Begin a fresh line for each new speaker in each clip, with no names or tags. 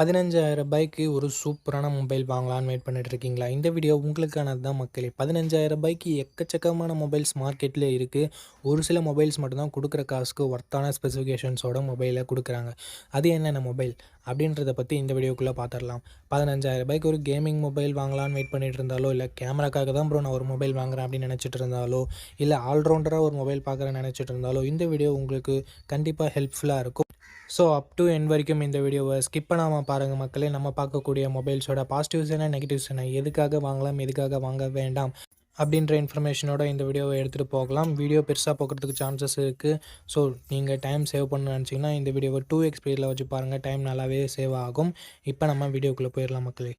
பதினஞ்சாயிரம் ரூபாய்க்கு ஒரு சூப்பரான மொபைல் வாங்கலான்னு வெயிட் பண்ணிட்டு இருக்கீங்களா இந்த வீடியோ உங்களுக்கானது தான் மக்களே. பதினஞ்சாயிரம் ரூபாய்க்கு எக்கச்சக்கமான மொபைல்ஸ் மார்க்கெட்டில் இருக்குது ஒரு சில மொபைல்ஸ் மட்டும்தான் கொடுக்குற காசுக்கு ஒர்த்தான ஸ்பெசிஃபிகேஷன்ஸோட மொபைலை கொடுக்குறாங்க. அது என்னென்ன மொபைல் அப்படின்றத பற்றி இந்த வீடியோக்குள்ளே பார்த்துடலாம் பதினஞ்சாயிரம் ரூபாய்க்கு ஒரு கேமிங் மொபைல் வாங்கலான்னு வெயிட் பண்ணிட்டு இருந்தாலோ இல்லை கேமராக்காக தான் ப்ரோ நான் ஒரு மொபைல் வாங்குறேன் அப்படின்னு நினச்சிட்டு இருந்தாலோ இல்லை ஆல்ரவுண்டராக ஒரு மொபைல் பார்க்குறேன்னு நினச்சிட்டு இருந்தாலோ இந்த வீடியோ உங்களுக்கு கண்டிப்பாக ஹெல்ப்ஃபுல்லாக இருக்கும். ஸோ அப் டு என் வரைக்கும் இந்த வீடியோவை ஸ்கிப் பண்ணாமல் பாருங்கள் மக்களே. நம்ம பார்க்கக்கூடிய மொபைல்ஸோட பாசிட்டிவ்ஸ் என்ன நெகட்டிவ்ஸ் என்ன? எதுக்காக வாங்கலாம் எதுக்காக வாங்க வேண்டாம்? அப்படின்ற இன்ஃபர்மேஷனோட இந்த வீடியோவை எடுத்துகிட்டு போகலாம். வீடியோ பெருசாக போக்குறதுக்கு சான்சஸ் இருக்குது ஸோ நீங்கள் டைம் சேவ் பண்ண நினச்சிங்கன்னா இந்த வீடியோவை டூ எக்ஸ்பீரியில் வச்சு பாருங்கள் டைம் நல்லாவே சேவ் ஆகும். இப்போ நம்ம வீடியோக்குள்ளே போயிடலாம் மக்களே.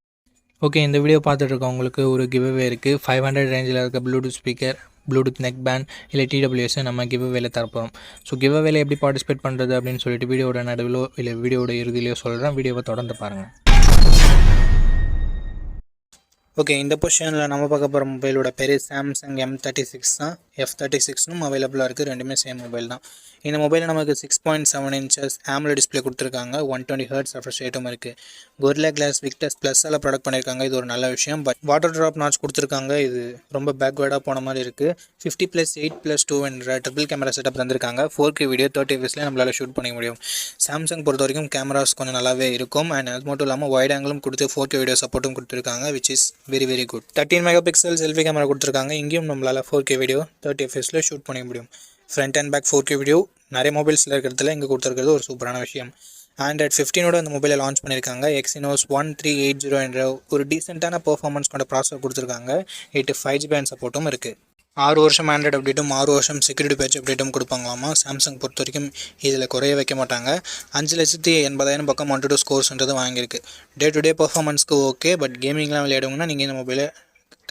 ஓகே இந்த வீடியோ பார்த்துட்டு இருக்கவங்களுக்கு ஒரு கிவ்அவே இருக்குது ஃபைவ் ஹண்ட்ரட் ரேஞ்சில் இருக்க bluetooth speaker bluetooth neck band இல்லை டிடபிள்யூஎஸ் நம்ம கிவ் கிவ்அவேல தரப்போகிறோம் ஸோ கிவ் வேலை எப்படி பார்ட்டிசிபேட் பண்ணுறது அப்படின்னு சொல்லிட்டு வீடியோட நடுவிலோ இல்லை வீடியோட இறுதியிலையோ சொல்கிறேன் வீடியோவை தொடர்ந்து பாருங்கள் ஓகே இந்த பொசிஷனில் நம்ம பார்க்க போகிற மொபைலோட பேர் சாம்சங் எம் தேர்ட்டி சிக்ஸ் தான் எஃப் தேர்ட்டி சிக்ஸ்னும் அவைலபிளாக இருக்குது ரெண்டுமே சேம் மொபைல் தான். இந்த மொபைலில் நமக்கு six point seven inches AMOLED display கொடுத்துருக்காங்க. ஒன் டுவெண்ட்டி ஹர்ட்ஸ் ரெஃப்ரெஷ் ரேட்டும் இருக்குது கொரில்லா கிளாஸ் விக்டஸ் ப்ளஸ்ஸால் ப்ராடக்ட் பண்ணியிருக்காங்க இது ஒரு நல்ல விஷயம். பட் வாட்டர் ட்ராப் நாட்ச் கொடுத்துருக்காங்க. இது ரொம்ப பேக்வேர்டாக போன மாதிரி இருக்குது fifty plus eight plus two என்ற ட்ரிபிள் கேமரா செட்டப் தந்திருக்காங்க. ஃபோர் கே வீடியோ தேர்ட்டி ஃபீஸ்லேயே நம்மளால் ஷூட் பண்ணிக்க முடியும். சாம்சங் பொறுத்த வரைக்கும் கேமராஸ் கொஞ்சம் நல்லாவே இருக்கும். அண்ட் அது மட்டும் இல்லாமல் ஒயிட் ஆங்கிலும் கொடுத்து ஃபோர் கே வீடியோ சப்போர்ட்டும் கொடுத்துருக்காங்க which is very very good thirteen megapixel selfie camera கொடுத்துருக்காங்க. இங்கேயும் நம்மளால் ஃபோர் கே வீடியோ தேர்ட்டி எஃப்எஸில் ஷூட் பண்ணிக்க முடியும். Front and back four K video நிறைய மொபைல்ஸில் இருக்கிறதுல இங்கே கொடுத்துருக்கிறது ஒரு சூப்பரான விஷயம். ஆண்ட்ராய்ட் ஃபிஃப்டீனோட அந்த மொபைலை லான்ச் பண்ணியிருக்காங்க. Exynos one three eight zero என்ற ஒரு டீசெண்டான பர்ஃபார்மன்ஸ் கொண்ட ப்ராசஸர் கொடுத்துருக்காங்க. எயிட்டு ஃபைவ் ஜிபி அண்ட் சப்போர்ட்டும் இருக்குது ஆறு வருஷம் ஆண்ட்ராய்டு அப்டேட்டும் ஆறு வருஷம் செக்யூரிட்டி பேட்ச் அப்டேட்டும் கொடுப்பாங்களாமா? சாம்சங் பொறுத்த வரைக்கும் இதில் குறைய வைக்க மாட்டாங்க. அஞ்சு லட்சத்தி எண்பதாயிரம் பக்கம் ஒன் டு டூ ஸ்கோர்ஸ்ன்றது வாங்கியிருக்கு. டே டு டே பர்ஃபார்மன்ஸ்க்கு ஓகே பட் கேமிங்லாம் விளையாடுங்கன்னா நீங்கள் இந்த மொபைலை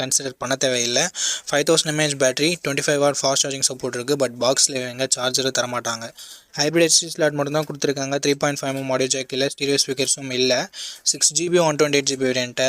கன்சிடர் பண்ண தேவையில்லை. Five thousand mAh battery twenty five watt fast charging support இருக்குது பட் பாக்ஸில் எங்கே சார்ஜரு தரமாட்டாங்க. ஹைப்ரிட் ஹெச்டி ஸ்லாட் மட்டும் தான் கொடுத்துருக்காங்க. Three point five mm audio jack இல்லை ஸ்டீரியோ ஸ்பீக்கர்ஸும் இல்லை six GB one twenty eight GB variant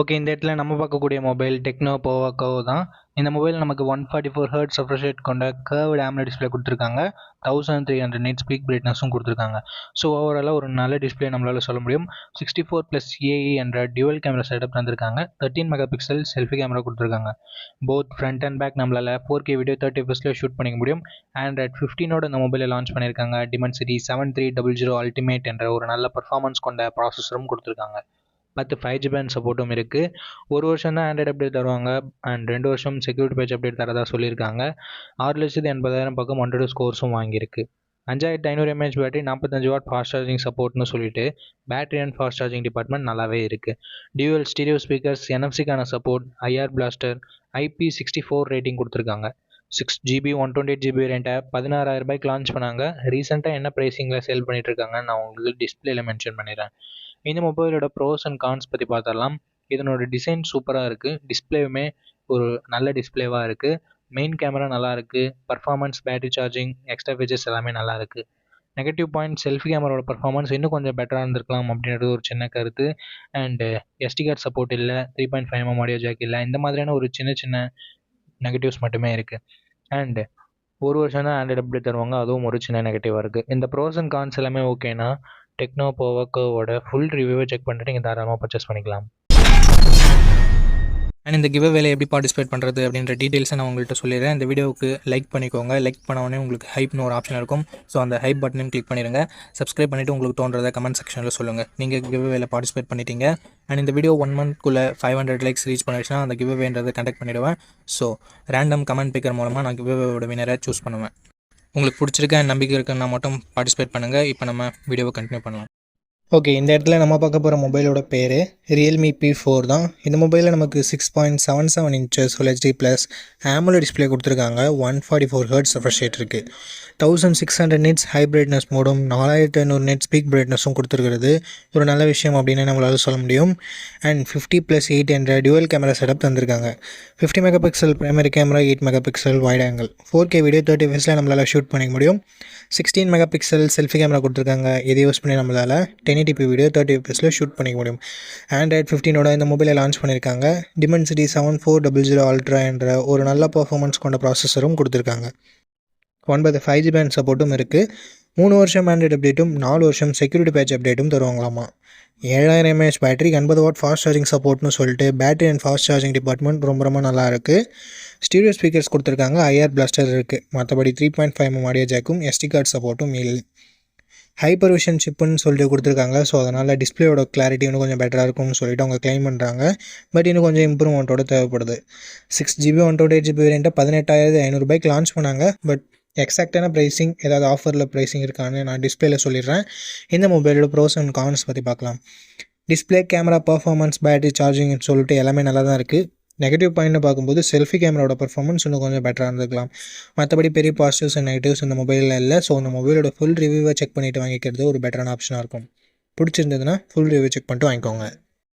okay இந்த இடத்துல நம்ம பார்க்கக்கூடிய மொபைல் டெக்னோ போவா கோவோ தான். இந்த மொபைல் நமக்கு one forty four hertz refresh rate கொண்ட கர்வ்டு ஆம்ல டிஸ்பிளே கொடுத்துருக்காங்க. Thousand three hundred nits peak பிரைட்னஸும் கொடுத்துருக்காங்க. ஸோ ஓவராலாக ஒரு நல்ல டிஸ்பிளே நம்மளால் சொல்ல முடியும். சிக்ஸ்டி ஃபோர் ப்ளஸ் ஏஇ என்ற டியூவல் கேமரா செட்டப் தந்திருக்காங்க. Thirteen mega pixel selfie camera கொடுத்துருக்காங்க. போத் ஃப்ரண்ட் அண்ட் பேக் நம்மளால் ஃபோர் கே வீடியோ தேர்ட்டி எஃப்எஸ்ல ஷூட் பண்ணிக்க முடியும். ஆண்ட்ராய்ட் ஃபிஃப்டீனோட இந்த மொபைலை லான்ச் பண்ணியிருக்காங்க Dimensity seven three double zero ultimate என்ற ஒரு நல்ல பர்ஃபார்மன்ஸ் கொண்ட ப்ராசஸரும் கொடுத்துருக்காங்க. பத்து ஃபைவ் ஜி பேண்ட் சப்போர்ட்டும் இருக்குது ஒரு வருஷம் தான் ஆண்ட்ராய்டு அப்டேட் தருவாங்க. அண்ட் ரெண்டு வருஷம் செக்யூரிட்டி பேட்ச் அப்டேட் தரதா சொல்லியிருக்காங்க. ஆறு லட்சத்து எண்பதாயிரம் பக்கம் ஒன் டூ ஸ்கோர்ஸும் வாங்கியிருக்கு. அஞ்சாயிரத்து ஐநூறு எம்ஏஹெச் பேட்டரி நாற்பத்தஞ்சு வாட் ஃபாஸ்ட் சார்ஜிங் சப்போர்ட்னு சொல்லிட்டு battery and fast charging department நல்லாவே இருக்குது dual stereo speakers என்எஃப்சிக்கான support IR blaster IP sixty four rating கொடுத்துருக்காங்க. Six GB one twenty eight GB வேரியண்ட்டை பதினாறாயிரம் ரூபாய்க்கு லான்ச் பண்ணாங்க. ரீசெண்டாக என்ன ப்ரைஸிங்கில் சேல் பண்ணிட்டு இருக்காங்கன்னு நான் உங்களுக்கு டிஸ்பிளேல மென்ஷன் பண்ணிடுறேன். இந்த மொபைலோட ப்ரோஸ் அண்ட் கான்ஸ் பற்றி பார்த்துடலாம். இதனோட டிசைன் சூப்பராக இருக்குது டிஸ்பிளேவுமே ஒரு நல்ல டிஸ்பிளேவாக இருக்குது மெயின் கேமரா நல்லா இருக்குது performance battery charging extra features எல்லாமே நல்லா இருக்குது நெகட்டிவ் பாயிண்ட் செல்ஃபி கேமராவோட பர்ஃபார்மன்ஸ் இன்னும் கொஞ்சம் பெட்டராக இருந்திருக்கலாம் அப்படின்றது ஒரு சின்ன கருத்து. அண்டு எஸ்டி கார்டு சப்போர்ட் இல்லை three point five mm audio jack இல்லை இந்த மாதிரியான ஒரு சின்ன சின்ன நெகட்டிவ்ஸ் மட்டுமே இருக்குது அண்டு ஒரு வருஷம் தான் ஆண்ட்ராய்டு அப்டேட் தருவாங்க. அதுவும் ஒரு சின்ன நெகட்டிவாக இருக்குது இந்த ப்ரோஸ் அண்ட் கான்ஸ் எல்லாமே ஓகேனா டெக்னோ போவோக்கோவோட ஃபுல் ரிவ்யூவை செக் பண்ணிட்டு நீங்கள் தாராளமாக பர்ச்சேஸ் பண்ணிக்கலாம். அண்ட் இந்த கிவ் வேலை எப்படி பார்ட்டிசிபேட் பண்ணுறது அப்படின்ற டீட்டெயில்ஸை நான் உங்கள்கிட்ட சொல்லிடுறேன். இந்த வீடியோவுக்கு லைக் பண்ணிக்கோங்க. லைக் பண்ண உடனே உங்களுக்கு ஹைப்னு ஒரு ஆப்ஷன் இருக்கும். ஸோ அந்த ஹைப் பட்டனையும் கிளிக் பண்ணிடுங்க. சப்ஸ்கிரைப் பண்ணிவிட்டு உங்களுக்கு தோன்றதை கமெண்ட் செக்ஷனில் சொல்லுங்கள் நீங்கள் கிவ் வேலை பார்ட்டிசிபேட் பண்ணிட்டீங்க. அண்ட் இந்த வீடியோ ஒன் மந்த்க்குள்ளே ஃபைவ் ஹண்ட்ரட் லைக்ஸ் ரீச் பண்ணிடுச்சுன்னா அந்த கிவ் வேன்றதை கண்டக்ட் பண்ணிவிடுவேன் ஸோ ரேண்டம் கமெண்ட் பிக்கர் மூலமாக நான் கிவ் வேவோட வினரை சூஸ் பண்ணுவேன். உங்களுக்கு பிடிச்சிருக்க நம்பிக்கை இருக்குன்னா மட்டும் பார்ட்டிசிபேட் பண்ணுங்கள் இப்போ நம்ம வீடியோவை கண்டினியூ பண்ணலாம். ஓகே இந்த இடத்துல நம்ம பார்க்க போகிற மொபைலோட பேர் ரியல்மி பி ஃபோர் தான். இந்த மொபைலில் நமக்கு six point seven seven inches full HD plus AMOLED display கொடுத்துருக்காங்க. One forty four hertz refresh rate இருக்குது thousand six hundred nits high brightness மோடும் நாலாயிரத்து ஐநூறு நெட் ஸ்பீக் பிரைட்னஸும் கொடுத்துருக்கிறது. ஒரு நல்ல விஷயம் அப்படின்னு நம்மளால் சொல்ல முடியும். அண்ட் ஃபிஃப்டி ப்ளஸ் எயிட் என்ற டியூவல் கேமரா செட்டப் தந்திருக்காங்க. Fifty megapixel primary camera eight megapixel wide angle four K video thirty ஃபேஸில் நம்மளால் ஷூட் பண்ணிக்க முடியும். Sixteen mega pixel selfie camera கொடுத்துருக்காங்க. இதை யூஸ் பண்ணி நம்மளால். டென் எயிட்டி வீடியோ தேர்ட்டி எஃபிஎஸில் ஷூட் பண்ணிக்க முடியும். ஆண்ட்ராய்ட் ஃபிஃப்டீனோட இந்த மொபைலை லான்ச் பண்ணியிருக்காங்க Dimensity seven four double zero ultra என்ற ஒரு நல்ல பர்ஃபார்மன்ஸ் கொண்ட ப்ராசஸரும் கொடுத்துருக்காங்க. ஒன்பது ஃபைவ் ஜி பேண்ட் சப்போர்ட்டும் இருக்குது மூணு வருஷம் ஆண்ட்ராய்டு அப்டேட்டும் நாலு வருஷம் செக்யூரிட்டி பேட்ச் அப்டேட்டும் தருவாங்களாமா? ஏழாயிரம் எம்ஏஹெச் பேட்டரி எண்பது வாட் ஃபாஸ்ட் சார்ஜிங் சப்போர்ட்னு சொல்லிட்டு battery and fast charging department ரொம்ப ரொம்ப நல்லா இருக்குது ஸ்டீரியோ ஸ்பீக்கர்ஸ் கொடுத்துருக்காங்க. ஐஆர் பிளாஸ்டர் இருக்குது மற்றபடி three point five M audio ஜாக்கும் எஸ்டி கார்டு சப்போர்ட்டும் இல்லை ஹைப்பர் விஷன் சிப்புன்னு சொல்லிட்டு கொடுத்துருக்காங்க. ஸோ அதனால் டிஸ்பிளேயோட கிளாரிட்டி இன்னும் கொஞ்சம் பெட்டராக இருக்கும்னு சொல்லிட்டு அவங்க கிளைம் பண்ணுறாங்க பட் இன்னும் கொஞ்சம் இம்ப்ரூவ்மெண்ட்டோட தேவைப்படுது. Six GB one twenty eight GB வேரியண்ட்டை பதினெட்டாயிரத்து ஐநூறுபாய்க்கு லான்ச் பண்ணாங்க. பட் எக்ஸாக்டான ப்ரைஸிங் ஏதாவது ஆஃபரில் ப்ரைஸிங் இருக்கான்னு நான் டிஸ்பிளேல சொல்லிடுறேன். இந்த மொபைலோட ப்ரோஸ் அண்ட் கான்ஸ் பற்றி பார்க்கலாம். டிஸ்பிளே கேமரா பர்ஃபார்மன்ஸ் பேட்டரி சார்ஜிங்னு சொல்லிட்டு எல்லாமே நல்லா தான் இருக்குது நெகட்டிவ் பாயிண்ட்னு பார்க்கும்போது செல்ஃபி கேமராவோட பர்ஃபார்மன்ஸ் இன்னும் கொஞ்சம் பெட்டராக இருந்திருக்கலாம். மற்றபடி பெரிய பாசிட்டிவ்ஸ் அண்ட் நெகட்டிவ்ஸ் இந்த மொபைலில் இல்லை. ஸோ இந்த மொபைலோட ஃபுல் ரிவ்யூவை செக் பண்ணிவிட்டு வாங்கிக்கிறது ஒரு பெட்டரான ஆப்ஷனாக இருக்கும். பிடிச்சிருந்ததுன்னா ஃபுல் ரிவ்யூ செக் பண்ணிட்டு வாங்கிக்கோங்க.